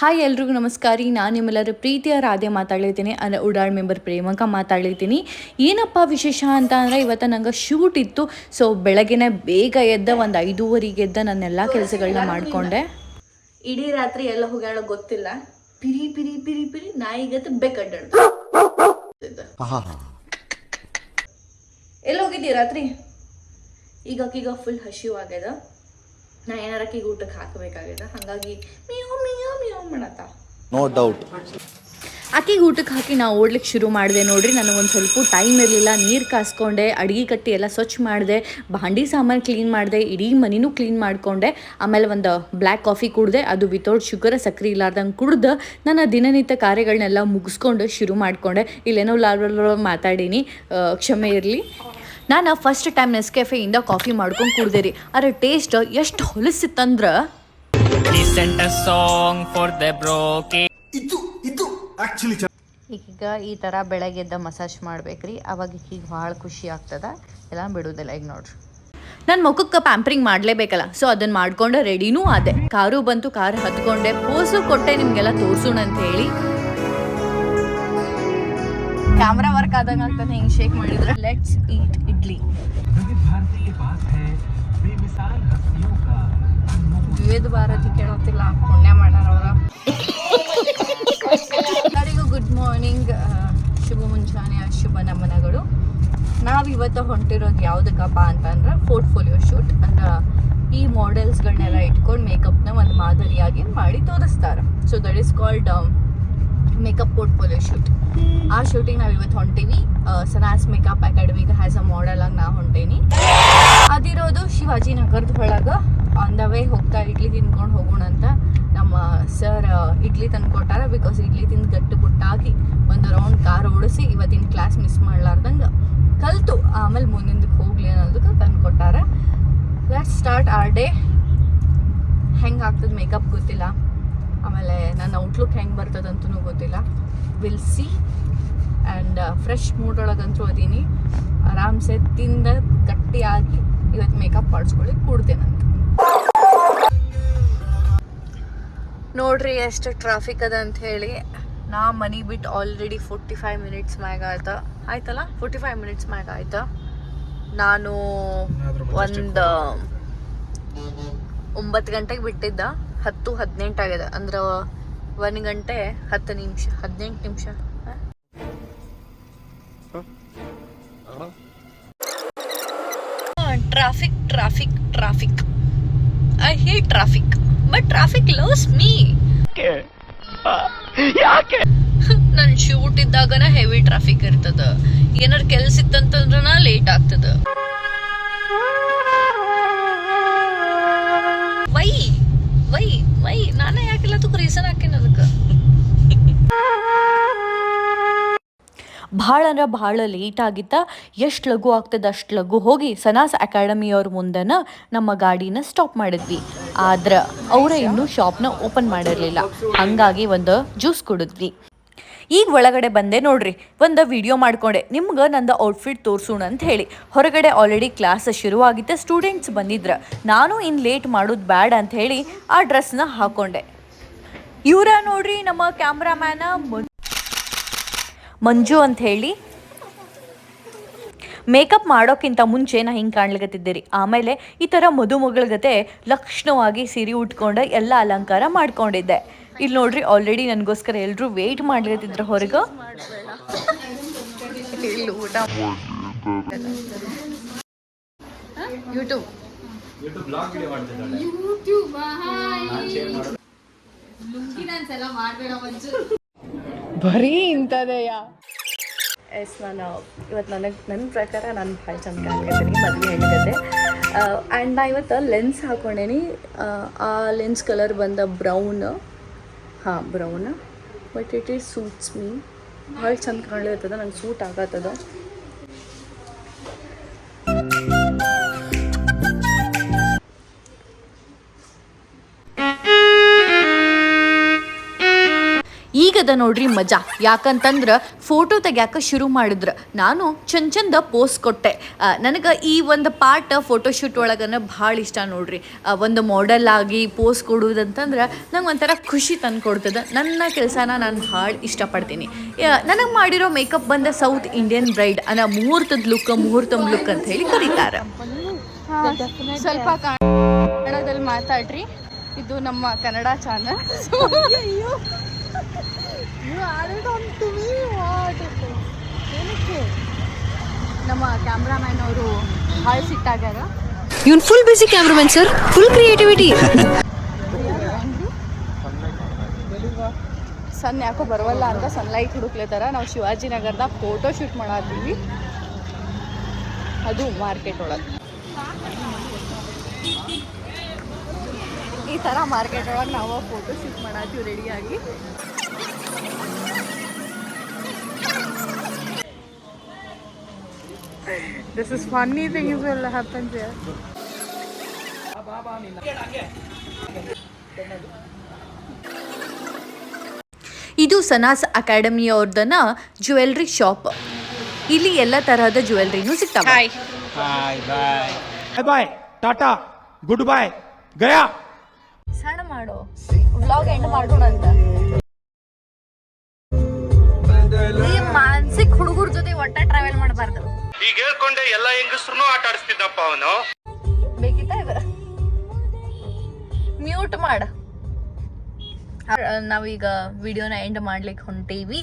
Hi ಎಲ್ರಿಗೂ ನಮಸ್ಕಾರ. ನಾನು ನಿಮ್ಮೆಲ್ಲರ ಪ್ರೀತಿಯ ರಾಧೆ ಮಾತಾಡ್ಲಿದ್ದೀನಿ. ಅಂದರೆ ಉಡಾಳ್ ಮೆಂಬರ್ ಪ್ರೇಮಕ ಮಾತಾಡ್ಲಿದ್ದೀನಿ. ಏನಪ್ಪ ವಿಶೇಷ ಅಂತ ಅಂದರೆ ಇವತ್ತು ನಂಗೆ ಶೂಟ್ ಇತ್ತು. ಸೊ ಬೆಳಗ್ಗೆನೆ ಬೇಗ ಎದ್ದ ಒಂದು ಐದೂವರೆಗೆ ಎದ್ದ ನನ್ನೆಲ್ಲ ಕೆಲಸಗಳನ್ನ ಮಾಡಿಕೊಂಡೆ. ಇಡೀ ರಾತ್ರಿ ಎಲ್ಲ ಹೋಗ್ಯಾಳ ಗೊತ್ತಿಲ್ಲ. ಪಿರಿ ಪಿರಿ ಪಿರಿ ಪಿರಿ ನಾಯಿಗತ್ತೆ ಬೆಕ್ಕಡ್ಡ ಎಲ್ಲ ಹೋಗಿದ್ದೀ ರಾತ್ರಿ? ಈಗ ಈಗ ಫುಲ್ ಹಸಿವು ಆಗ್ಯದ ನಾ ಏನಾರ ಆಕಿಗೆ ಊಟಕ್ಕೆ ಹಾಕಬೇಕಾಗ್ಯದ. ಹಾಗಾಗಿ ಮಾಡತ್ತ? ನೋ ಡೌಟ್ ಆಕೆಗೆ ಊಟಕ್ಕೆ ಹಾಕಿ ನಾವು ಓಡ್ಲಿಕ್ಕೆ ಶುರು ಮಾಡಿದೆ ನೋಡ್ರಿ. ನನಗೊಂದು ಸ್ವಲ್ಪ ಟೈಮ್ ಇರಲಿಲ್ಲ. ನೀರು ಕಾಸ್ಕೊಂಡೆ ಅಡುಗೆ ಕಟ್ಟಿ ಎಲ್ಲ ಸ್ವಚ್ಛ ಮಾಡಿದೆ. ಭಾಂಡಿ ಸಾಮಾನು ಕ್ಲೀನ್ ಮಾಡಿದೆ. ಇಡೀ ಮನಿನೂ ಕ್ಲೀನ್ ಮಾಡಿಕೊಂಡೆ. ಆಮೇಲೆ ಒಂದು ಬ್ಲ್ಯಾಕ್ ಕಾಫಿ ಕುಡಿದೆ. ಅದು ವಿತೌಟ್ ಶುಗರ್ ಸಕ್ಕರೆ ಇಲ್ಲಾರ್ದಂಗೆ ಕುಡ್ದು ನನ್ನ ದಿನನಿತ್ಯ ಕಾರ್ಯಗಳನ್ನೆಲ್ಲ ಮುಗಿಸ್ಕೊಂಡು ಶುರು ಮಾಡಿಕೊಂಡೆ. ಇಲ್ಲೇನೋ ಲಾರ್ವಲ್ ಮಾತಾಡೀನಿ. ಕ್ಷಮೆ ಇರಲಿ. ನಾನು ಫಸ್ಟ್ ಟೈಮ್ ನೆಸ್ಕೆಫೆಯಿಂದ ಕಾಫಿ ಮಾಡ್ಕೊಂಡು ಕುಡ್ದೆ ರೀ. ಅದರ ಟೇಸ್ಟ್ ಎಷ್ಟು ಹೊಲಸಿತ್ತಂದ್ರೆ He sent a song for the broken. ಈಗೀಗ ಈ ತರ ಬೆಳಗ್ಗೆದ್ದ ಮಸಾಜ್ ಮಾಡ್ಬೇಕ್ರಿ. ಅವಾಗ ಈಗ ಭಾಳ ಖುಷಿ ಆಗ್ತದ. ಎಲ್ಲ ಬಿಡುದಿಲ್ಲ. ಈಗ ನೋಡ್ರಿ. ನನ್ನ ಮುಖಕ್ಕೆ ಪ್ಯಾಂಪ್ರಿಂಗ್ ಮಾಡಲೇಬೇಕಲ್ಲ. ಸೊ ಅದನ್ನ ಮಾಡ್ಕೊಂಡ ರೆಡಿನೂ ಆದೆ. ಕಾರು ಬಂತು ಕಾರ್ ಹತ್ಕೊಂಡೆ. ಪೋಸು ಕೊಟ್ಟೆ ನಿಮ್ಗೆಲ್ಲ ತೋರ್ಸೋಣ ಅಂತ ಹೇಳಿ. ಕ್ಯಾಮ್ರಾ ವರ್ಕ್ ಆದಂಗ ಆಗ್ತಾನೆ ಹಿಂಗ್ ಶೇಕ್ ಮಾಡಿದ್ರೆ ಲೆಟ್ಸ್ ಈಟ್ ಇಡ್ಲಿ. ವಿವಿಧ ಭಾರತಿ ಕೇಳೋತಿಲ್ಲ ಪುಣ್ಯ ಮಾಡ್ಯಾರ ಅವ್ರ. ಎಲ್ಲರಿಗೂ ಗುಡ್ ಮಾರ್ನಿಂಗ್ ಶುಭ ಮುಂಜಾನೆ ಶುಭ ನಮನಗಳು. ನಾವು ಇವತ್ತು ಹೊಂಟಿರೋದು ಯಾವುದಕ್ಕಪ್ಪ ಅಂತಂದ್ರೆ ಪೋರ್ಟ್ಫೋಲಿಯೋ ಶೂಟ್ ಅಂದ್ರೆ ಈ ಮಾಡೆಲ್ಸ್ಗಳನ್ನೆಲ್ಲ ಇಟ್ಕೊಂಡು ಮೇಕಪ್ನ ಒಂದು ಮಾದರಿಯಾಗಿ ಮಾಡಿ ತೋರಿಸ್ತಾರೆ. So that is called makeup portfolio shoot ಆ ಶೂಟಿಂಗ್ ನಾವು ಇವತ್ತು ಹೊಂಟೀವಿ. ಸನಾಸ್ ಮೇಕಪ್ ಅಕಾಡೆಮಿಗೆ ಹ್ಯಾಸ್ ಅ ಮಾಡೆಲ್ ಆಗಿ ನಾ ಹೊಂಟೇನಿ. ಅದಿರೋದು ಶಿವಾಜಿನಗರದ ಒಳಗೆ. ಆನ್ ದ ವೇ ಹೋಗ್ತಾ ಇಡ್ಲಿ ತಿನ್ಕೊಂಡು ಹೋಗೋಣ ಅಂತ ನಮ್ಮ ಸರ್ ಇಡ್ಲಿ ತಂದು ಕೊಟ್ಟಾರ. ಬಿಕಾಸ್ ಇಡ್ಲಿ ತಿಂದು ಗಟ್ಟು ಬುಟ್ಟಾಗಿ ಒಂದು ರೌಂಡ್ ಕಾರ್ ಓಡಿಸಿ ಇವತ್ತಿನ ಕ್ಲಾಸ್ ಮಿಸ್ ಮಾಡ್ಲಾರ್ದಂಗೆ ಕಲ್ತು. ಆಮೇಲೆ ಮುಂದಿಂದಕ್ಕೆ ಹೋಗ್ಲಿ ಅನ್ನೋದಕ್ಕೆ ತಂದು ಕೊಟ್ಟಾರ. ಲೆಟ್ ಸ್ಟಾರ್ಟ್ ಆರ್ ಡೇ ಹೆಂಗೆ ಆಗ್ತದೆ ಮೇಕಪ್ ಗೊತ್ತಿಲ್ಲ. ಆಮೇಲೆ ನನ್ನ ಔಟ್ಲುಕ್ ಹೆಂಗೆ ಬರ್ತದಂತೂ ಗೊತ್ತಿಲ್ಲ. Will see and fresh mood ಒಳಗಂತೂ ಅದೀನಿ. ಆರಾಮ್ಸೆ ತಿಂದ ಗಟ್ಟಿಯಾಗಿ ಇವತ್ತು ಮೇಕಪ್ ಮಾಡಿಸ್ಕೊಳ್ಳಿ, ಕೂಡ್ತೇನಂತ. ನೋಡ್ರಿ ಎಷ್ಟು ಟ್ರಾಫಿಕ್ ಅದ ಅಂತ ಹೇಳಿ. ನಾ ಮನಿ ಬಿಟ್ಟು ಆಲ್ರೆಡಿ ಫೋರ್ಟಿ ಫೈವ್ ಮಿನಿಟ್ಸ್ ಮ್ಯಾಗ ಆಯ್ತಾ. ಆಯ್ತಲ್ಲ? ಫೋರ್ಟಿ ಫೈವ್ ಮಿನಿಟ್ಸ್ ಮ್ಯಾಗ ಆಯ್ತಾ. ನಾನು ಒಂದು ಒಂಬತ್ತು ಗಂಟೆಗೆ ಬಿಟ್ಟಿದ್ದ. ಹತ್ತು ಹದಿನೆಂಟು ಆಗಿದೆ ಅಂದ್ರೆ ಒಂದು ಗಂಟೆ ಹತ್ತು ನಿಮಿಷ ಹದಿನೆಂಟು ನಿಮಿಷ. Traffic traffic traffic I hate traffic but traffic loves me ನನ್ ಶೂಟ್ ಇದ್ದಾಗನ ಹೆವಿ ಟ್ರಾಫಿಕ್ ಇರ್ತದ. ಏನಾರ ಕೆಲ್ಸ ಇತ್ತಂತಂದ್ರನ ಲೇಟ್ ಆಗ್ತದ. ಭಾಳ ಅಂದ್ರೆ ಭಾಳ ಲೇಟ್ ಆಗಿತ್ತ ಎಷ್ಟು ಲಘು ಆಗ್ತದೆ ಅಷ್ಟು ಲಘು ಹೋಗಿ ಸನಾಸ್ ಅಕಾಡೆಮಿಯವ್ರ ಮುಂದನ ನಮ್ಮ ಗಾಡಿನ ಸ್ಟಾಪ್ ಮಾಡಿದ್ವಿ. ಆದ್ರೆ ಅವರ ಇನ್ನೂ ಶಾಪ್ನ ಓಪನ್ ಮಾಡಿರಲಿಲ್ಲ. ಹಂಗಾಗಿ ಒಂದು ಜ್ಯೂಸ್ ಕುಡಿದ್ವಿ. ಈಗ ಒಳಗಡೆ ಬಂದೆ ನೋಡ್ರಿ, ಒಂದು ವಿಡಿಯೋ ಮಾಡ್ಕೊಂಡೆ. ನಿಮ್ಗೆ ನಂದು ಔಟ್ಫಿಟ್ ತೋರಿಸೋಣ ಅಂತ ಹೇಳಿ. ಹೊರಗಡೆ ಆಲ್ರೆಡಿ ಕ್ಲಾಸ್ ಶುರುವಾಗಿತ್ತು ಸ್ಟೂಡೆಂಟ್ಸ್ ಬಂದಿದ್ರ. ನಾನು ಇನ್ನು ಲೇಟ್ ಮಾಡೋದು ಬ್ಯಾಡ ಅಂತ ಹೇಳಿ ಆ ಡ್ರೆಸ್ನ ಹಾಕೊಂಡೆ. ಇವರ ನೋಡ್ರಿ ನಮ್ಮ ಕ್ಯಾಮ್ರಾಮ್ಯಾನ ಮಂಜು ಅಂತ ಹೇಳಿ. ಮೇಕಪ್ ಮಾಡೋಕ್ಕಿಂತ ಮುಂಚೆ ನಾ ಹಿಂಗೆ ಕಾಣ್ಲಿಕತ್ತಿದ್ದೀರಿ. ಆಮೇಲೆ ಈ ಥರ ಮದುಮಗಳ ಜೊತೆ ಲಕ್ಷಣವಾಗಿ ಸಿರಿ ಉಟ್ಕೊಂಡು ಎಲ್ಲ ಅಲಂಕಾರ ಮಾಡ್ಕೊಂಡಿದ್ದೆ. ಇಲ್ಲಿ ನೋಡ್ರಿ ಆಲ್ರೆಡಿ ನನಗೋಸ್ಕರ ಎಲ್ಲರೂ ವೆಯ್ಟ್ ಮಾಡ್ಲಿಕತ್ತಿದ್ರು ಹೊರಗೆ. ಬರೀ ಇಂಥದೆಯ? ಎಸ್ ನಾನು ಇವತ್ತು ನನಗೆ ನನ್ನ ಪ್ರಕಾರ ನಾನು ಭಾಳ ಚಂದ ಕಾಣ್ತೀನಿ ಮದುವೆ ಹೆಣ್ಣಿಗತೆ ಆ್ಯಂಡ್ ನಾ ಇವತ್ತು ಲೆನ್ಸ್ ಹಾಕೊಂಡೇನಿ. ಆ, ಲೆನ್ಸ್ ಕಲರ್ ಬಂದ ಬ್ರೌನ್ ಹಾಂ brown but it is suits me ಭಾಳ ಚಂದ ಕಾಣ್ಲಿಕತ್ತದ ನಂಗೆ ಸೂಟ್ ಆಗತ್ತದ. ಈಗದ ನೋಡ್ರಿ ಮಜಾ. ಯಾಕಂತಂದ್ರೆ ಫೋಟೋ ತೆಗ್ಯಾಕ ಶುರು ಮಾಡಿದ್ರು. ನಾನು ಚಂದ ಚಂದ ಪೋಸ್ ಕೊಟ್ಟೆ. ನನಗೆ ಈ ಒಂದು ಪಾರ್ಟ್ ಫೋಟೋಶೂಟ್ ಒಳಗನ ಭಾಳ ಇಷ್ಟ ನೋಡ್ರಿ. ಒಂದು ಮಾಡೆಲ್ ಆಗಿ ಪೋಸ್ ಕೊಡುವುದಂತಂದ್ರೆ ನಂಗೆ ಒಂಥರ ಖುಷಿ ತಂದು ಕೊಡ್ತದೆ. ನನ್ನ ಕೆಲಸನ ನಾನು ಭಾಳ ಇಷ್ಟಪಡ್ತೀನಿ. ನನಗೆ ಮಾಡಿರೋ ಮೇಕಪ್ ಬಂದ ಸೌತ್ ಇಂಡಿಯನ್ ಬ್ರೈಡ್ ಅನ್ನೋ ಮುಹೂರ್ತದ ಲುಕ್ ಮುಹೂರ್ತಮ್ ಲುಕ್ ಅಂತ ಹೇಳಿ ಕರೀತಾರೆ. ಸ್ವಲ್ಪ ಕನ್ನಡದಲ್ಲಿ ಮಾತಾಡ್ರಿ. ಇದು ನಮ್ಮ ಕನ್ನಡ ಚಾನಲ್ ನಮ್ಮ ಕ್ಯಾಮ್ರಾಮ್ಯಾನ್ ಅವರು ಭಾಳ ಸಿಟ್ಟಾಗ್ಯಾರ. Even full busy cameraman sir full creativity ಸನ್ ಯಾಕೋ ಬರವಲ್ಲ ಅಂತ ಸನ್ಲೈಟ್ ಹುಡುಕ್ಲೇತಾರ ನಾವು ಶಿವಾಜಿ ನಗರದ ಫೋಟೋ ಶೂಟ್ ಮಾಡತ್ತೀವಿ ಅದು ಮಾರ್ಕೆಟ್ ಒಳಗೆ. ಈ ಥರ ಮಾರ್ಕೆಟ್ ಒಳಗೆ ನಾವು ಫೋಟೋ ಶೂಟ್ ಮಾಡತ್ತೀವಿ ರೆಡಿಯಾಗಿ This is funny things will happen there. ಇದು ಸನಾಸ್ ಅಕಾಡೆಮಿ ಅವ್ರದನ ಜ್ಯುವೆಲ್ರಿ ಶಾಪ್ ಇಲ್ಲಿ ಎಲ್ಲ ತರಹದ ಜ್ಯುವೆಲ್ರಿನೂ ಸಿಗ್ತಾವೆ. ಹಾಯ್ ಬಾಯ್ ಟಾಟಾ ಗುಡ್ ಬಾಯ್ ಗಯಾ ಸಣ್ಣ ಮಾಡೋ. ವ್ಲಾಗ್ ಎಂಡ್ ಮಾಡೋಣ ಅಂತ ಈಗ ಹೇಳ್ಕೊಂಡೆ ಎಲ್ಲಾ ಹೆಂಗಸ್ರು ಆಟ ಆಡಿಸ್ತಿದ್ದಪ್ಪ ಅವನು. ಮ್ಯೂಟ್ ಮಾಡ. ನಾವೀಗ ವಿಡಿಯೋನ ಎಂಡ್ ಮಾಡ್ಲಿಕ್ಕೆ ಹೊಂಟೀವಿ.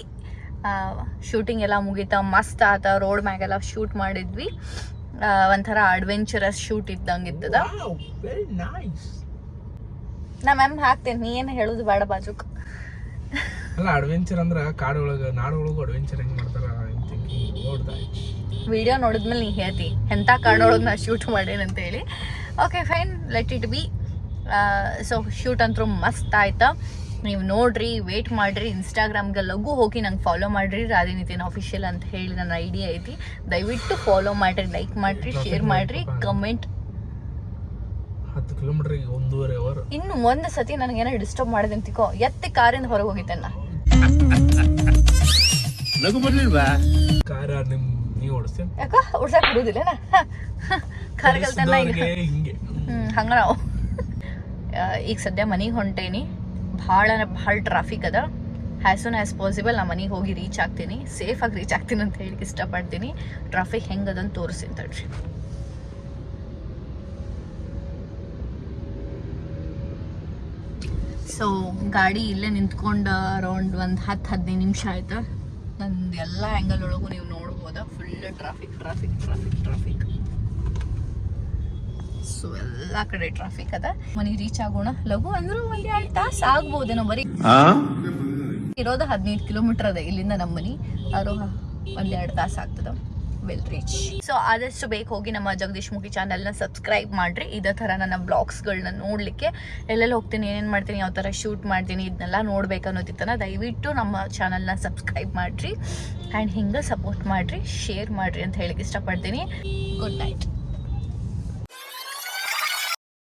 ಶೂಟಿಂಗ್ ಎಲ್ಲ ಮುಗಿತಾ ಮಸ್ತ್ ಆತ ರೋಡ್ ಮ್ಯಾಗೆಲ್ಲ ಶೂಟ್ ಮಾಡಿದ್ವಿ. ಒಂಥರ ಅಡ್ವೆಂಚರಸ್ ಶೂಟ್ ಇದ್ದಂಗೆ ಇತ್ತದ. ನಾ ಮ್ಯಾಮ್ ಹಾಕ್ತೇನೆ ನೀ ಏನು ಹೇಳೋದು ಬೇಡ ಬಾಜುಕ್. ಅಲ್ಲ ಅಡ್ವೆಂಚರ್ ಅಂದ್ರೆ ಕಾಡೊಳಗೆ ನಾಡೊಳಗೂ ಅಡ್ವೆಂಚರ್ ಹೆಂಗೆ ಮಾಡ್ತಾರೆ? ನೋಡ್ತಾ ವಿಡಿಯೋ ನೋಡಿದ್ಮೇಲೆ ನೀ ಹೇಳ್ತಿ ಎಂಥ ಕಾಡೊಳಗೆ ನಾ ಶೂಟ್ ಮಾಡೇನಂತ ಅಂತ ಹೇಳಿ. Okay fine let it be so shoot ಅಂತೂ ಮಸ್ತ್ ಆಯ್ತಾ. ನೀವು ನೋಡ್ರಿ ವೇಟ್ ಮಾಡ್ರಿ ಇನ್ಸ್ಟಾಗ್ರಾಮ್ಗೆ ಲಘು ಹೋಗಿ ನಂಗೆ ಫಾಲೋ ಮಾಡ್ರಿ ರಾಧಿನಿತಿನ ಅಫಿಷಿಯಲ್ ಅಂತ ಹೇಳಿ ನನ್ನ ಐಡಿಯಾ ಐತಿ. ದಯವಿಟ್ಟು ಫಾಲೋ ಮಾಡ್ರಿ ಲೈಕ್ ಮಾಡ್ರಿ ಶೇರ್ ಮಾಡ್ರಿ ಕಮೆಂಟ್ ಹತ್ತು ಕಿಲೋಮೀಟರ್ ಒಂದೂವರೆ ಅವರ್ ಇನ್ನು ಒಂದು ಸತಿ ನನಗೇನೋ ಡಿಸ್ಟರ್ಬ್ ಮಾಡಿದೆ ಅಂತಿಕೋ ಎತ್ತಿ ಕಾರಿಂದ ಹೊರಗೆ ಹೋಗಿದ್ದೆ ನಾ ನಗು ಬರ್ಲಿಲ್ವಾ? ಕಾರ ನಿಮ್ ನೀವು ಓಡಿಸ್ತೀನಿ ಯಾಕ? ಕಲ್ತಲ್ಲ ಹಿಂಗೆ. ಹಂಗ. ನಾವು. ಈಗ ಸದ್ಯ ಮನೆಗೆ ಹೊಂಟೇನಿ. ಭಾಳ ಅಂದ್ರೆ ಭಾಳ ಟ್ರಾಫಿಕ್ ಅದ. ಹ್ಯಾಸ್ ಸೂನ್ ಆ್ಯಸ್ ಪಾಸಿಬಲ್ ನಾ ಮನೆಗೆ ಹೋಗಿ ರೀಚ್ ಆಗ್ತೀನಿ. ಸೇಫಾಗಿ ರೀಚ್ ಆಗ್ತೀನಿ ಅಂತ ಹೇಳಿ ಇಷ್ಟಪಡ್ತೀನಿ. ಟ್ರಾಫಿಕ್ ಹೆಂಗೆ ಅದಂತ ತೋರಿಸ್ತೀನಿ ತಡ್ರಿ ಸೊ ಗಾಡಿ ಇಲ್ಲೇ ನಿಂತ್ಕೊಂಡು ಅರೌಂಡ್ ಒಂದು ಹತ್ತು ಹದಿನೈದು ನಿಮಿಷ ಆಯ್ತು? ನಂದು ಎಲ್ಲ ಆ್ಯಂಗಲ್ ಒಳಗೂ ನೀವು ನೋಡ್ಬೋದ? Full traffic traffic traffic traffic so ಎಲ್ಲ ಕಡೆ ಟ್ರಾಫಿಕ್ ಅದ. ಮನೆಗೆ ರೀಚ್ ಆಗೋಣ. ಲಘು ಅಂದ್ರೂ ಒಂದು ಎರಡು ತಾಸು ಆಗ್ಬೋದೇನೋ ಬರೀ. ಇರೋದು ಹದಿನೈದು ಕಿಲೋಮೀಟರ್ ಅದ ಇಲ್ಲಿಂದ ನಮ್ಮ ಮನೆ ಅವರು ಒಂದ್ ಎರಡು ತಾಸು ಆಗ್ತದ. ವಿಲ್ ರೀಚ್ ಸೊ ಆದಷ್ಟು ಬೇಗ ಹೋಗಿ ನಮ್ಮ ಜಗದೀಶ್ ಮುಖಿ ಚಾನಲ್ನ ಸಬ್ಸ್ಕ್ರೈಬ್ ಮಾಡ್ರಿ. ಇದೇ ಥರ ನನ್ನ ಬ್ಲಾಗ್ಸ್ಗಳನ್ನ ನೋಡಲಿಕ್ಕೆ ಎಲ್ಲೆಲ್ಲಿ ಹೋಗ್ತೀನಿ, ಏನೇನು ಮಾಡ್ತೀನಿ, ಯಾವ ಥರ ಶೂಟ್ ಮಾಡ್ತೀನಿ ಇದನ್ನೆಲ್ಲ ನೋಡ್ಬೇಕು ಅನ್ನೋದಿತ್ತನ ದಯವಿಟ್ಟು ನಮ್ಮ ಚಾನಲ್ನ ಸಬ್ಸ್ಕ್ರೈಬ್ ಮಾಡಿರಿ. ಆ್ಯಂಡ್ ಹಿಂಗೆ ಸಪೋರ್ಟ್ ಮಾಡಿರಿ ಶೇರ್ ಮಾಡಿರಿ ಅಂತ ಹೇಳಿಕ್ಕೆ ಇಷ್ಟಪಡ್ತೀನಿ. Good night